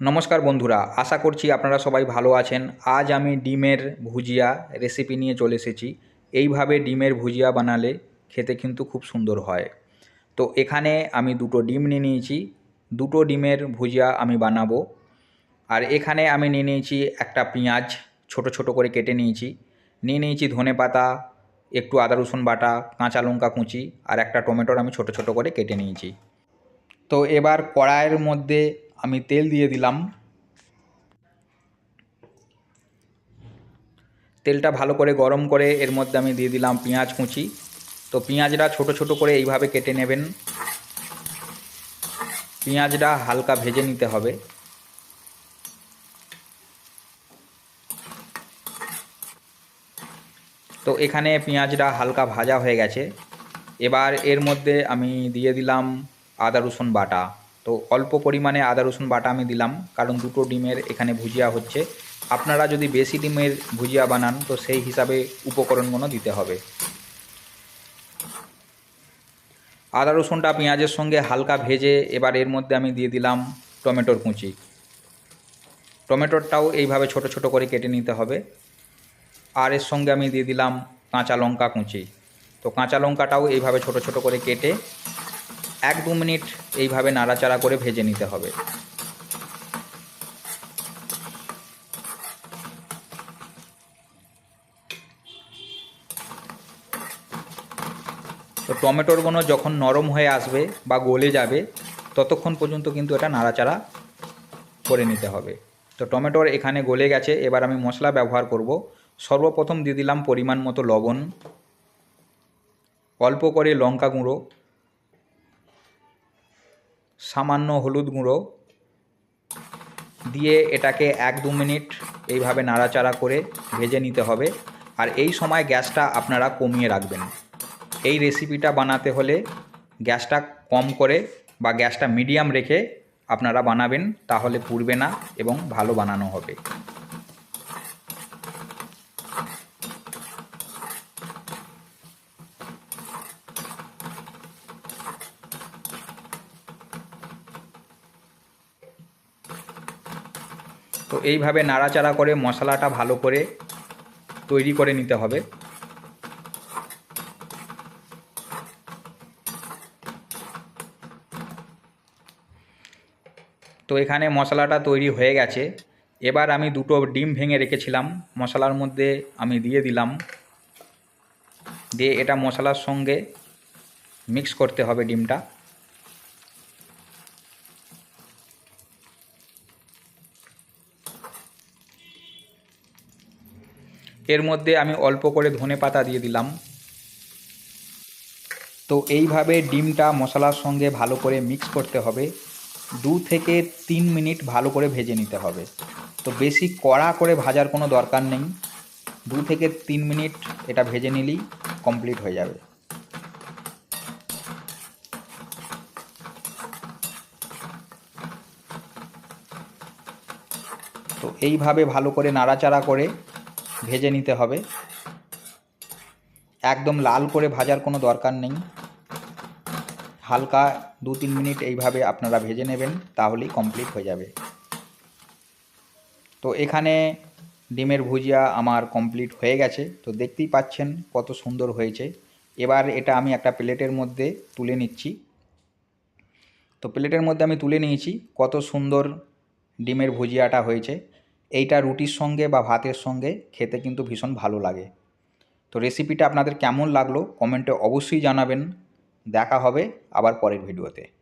নমস্কার বন্ধুরা, আশা করছি আপনারা সবাই ভালো আছেন। আজ আমি ডিমের ভুজিয়া রেসিপি নিয়ে চলে এসেছি। এইভাবে ডিমের ভুজিয়া বানালে খেতে কিন্তু খুব সুন্দর হয়। তো এখানে আমি দুটো ডিম নিয়ে নিয়েছি। দুটো ডিমের ভুজিয়া আমি বানাবো। আর এখানে আমি নিয়ে নিয়েছি একটা পেঁয়াজ, ছোট ছোট করে কেটে নিয়েছি। নিয়ে নিয়েছি ধনে পাতা, একটু আদা রসুন বাটা, কাঁচা লঙ্কা কুচি আর একটা টমেটোর আমি ছোট ছোট করে কেটে নিয়েছি। তো এবার কড়াইয়ের মধ্যে আমি তেল দিয়ে দিলাম। তেলটা ভালো করে গরম করে এর মধ্যে আমি দিয়ে দিলাম পেঁয়াজ কুচি। তো পেঁয়াজটা ছোট ছোট করে এইভাবে কেটে নেবেন। পেঁয়াজটা হালকা ভেজে নিতে হবে। তো এখানে পেঁয়াজটা হালকা ভাজা হয়ে গেছে। এবার এর মধ্যে আমি দিয়ে দিলাম আদা রসুন বাটা। তো অল্প পরিমাণে আদা, রসুন বাটা আমি দিলাম, কারণ দুটো ডিমের এখানে ভুজিয়া হচ্ছে। আপনারা যদি বেশি ডিমের ভুজিয়া বানান, তো সেই হিসাবে উপকরণগুলো দিতে হবে। আদা, রসুনটা পেঁয়াজের সঙ্গে হালকা ভেজে এবার এর মধ্যে আমি দিয়ে দিলাম টমেটোর কুচি। টমেটোরটাও এইভাবে ছোট ছোট করে কেটে নিতে হবে। আর এর সঙ্গে আমি দিয়ে দিলাম কাঁচা লঙ্কা কুচি। তো কাঁচা লঙ্কাটাও এইভাবে ছোট ছোট করে কেটে এক দু মিনিট এইভাবে নাড়াচাড়া করে ভেজে নিতে হবে। তো টমেটোরগুলো যখন নরম হয়ে আসবে বা গলে যাবে, ততক্ষণ পর্যন্ত কিন্তু এটা নাড়াচাড়া করে নিতে হবে। তো টমেটোর এখানে গলে গেছে, এবার আমি মশলা ব্যবহার করব। সর্বপ্রথম দিয়ে দিলাম পরিমাণ মতো লবণ, অল্প করে লঙ্কা গুঁড়ো সামান্য হলুদ গুঁড়ো দিয়ে এটাকে এক দু মিনিট এইভাবে নাড়াচাড়া করে ভেজে নিতে হবে। আর এই সময় গ্যাসটা আপনারা কমিয়ে রাখবেন। এই রেসিপিটা বানাতে হলে গ্যাসটা কম করে বা গ্যাসটা মিডিয়াম রেখে আপনারা বানাবেন, তাহলে পুড়বে না এবং ভালো বানানো হবে। তো এইভাবে নাড়াচাড়া করে মশলাটা ভালো করে তৈরি করে নিতে হবে। তো এখানে মশলাটা তৈরি হয়ে গেছে। এবার আমি দুটো ডিম ভেঙে রেখেছিলাম। মশলার মধ্যে আমি দিয়ে দিলাম। দিয়ে এটা মশলার সঙ্গে মিক্স করতে হবে ডিমটা। এর মধ্যে আমি অল্প করে ধনে পাতা দিয়ে দিলাম। তো এইভাবে ডিমটা মশলার সঙ্গে ভালো করে মিক্স করতে হবে। দু থেকে তিন মিনিট ভালো করে ভেজে নিতে হবে। তো বেশি কড়া করে ভাজার কোনো দরকার নেই। দু থেকে তিন মিনিট এটা ভেজে নিলেই কমপ্লিট হয়ে যাবে। তো এইভাবে ভালো করে নাড়াচাড়া করে ভেজে নিতে হবে। একদম লাল করে ভাজার কোনো দরকার নেই। হালকা দু তিন মিনিট এইভাবে আপনারা ভেজে নেবেন, তাহলেই কমপ্লিট হয়ে যাবে। তো এখানে ডিমের ভুজিয়া আমার কমপ্লিট হয়ে গেছে। তো দেখতেই পাচ্ছেন কত সুন্দর হয়েছে। এবার এটা আমি একটা প্লেটের মধ্যে তুলে নিচ্ছি। তো প্লেটের মধ্যে আমি তুলে নিয়েছি কত সুন্দর ডিমের ভুজিয়াটা হয়েছে। এইটা রুটির সঙ্গে বা ভাতের সঙ্গে খেতে কিন্তু ভীষণ ভালো লাগে। তো রেসিপিটা আপনাদের কেমন লাগল? কমেন্টে অবশ্যই জানাবেন। দেখা হবে আবার পরের ভিডিওতে